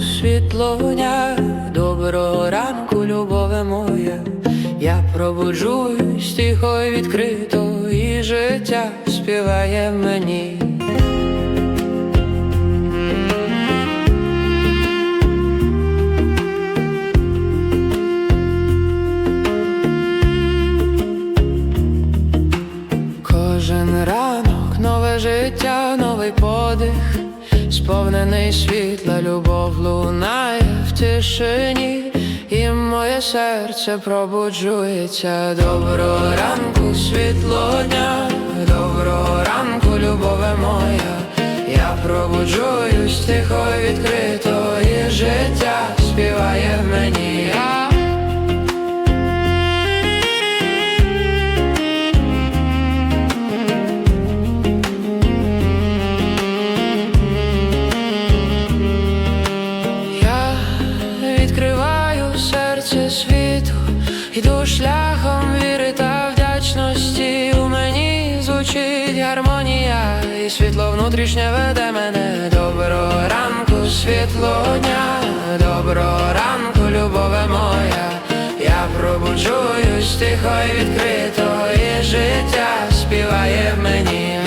світло дня, доброго ранку, любове моє. Я пробуджуюсь тихо і відкрито, і життя співає мені. Кожен ранок, нове життя, новий подих, сповнений світла, любов лунає в тишині, і моє серце пробуджується. Доброго ранку, світло дня, доброго ранку, любове моя. Я пробуджуюсь тихо відкрито, гармонія, і світло внутрішнє веде мене. Доброго ранку, світло дня, доброго ранку, любове моя. Я пробуджуюсь тихо і відкрито, і життя співає мені.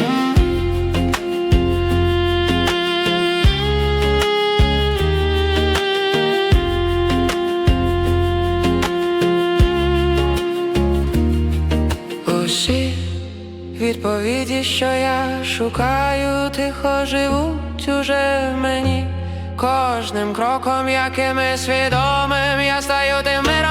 Усі відповіді, що я шукаю, тихо живуть уже в мені. Кожним кроком, яким і свідомим, я стаю тим миром.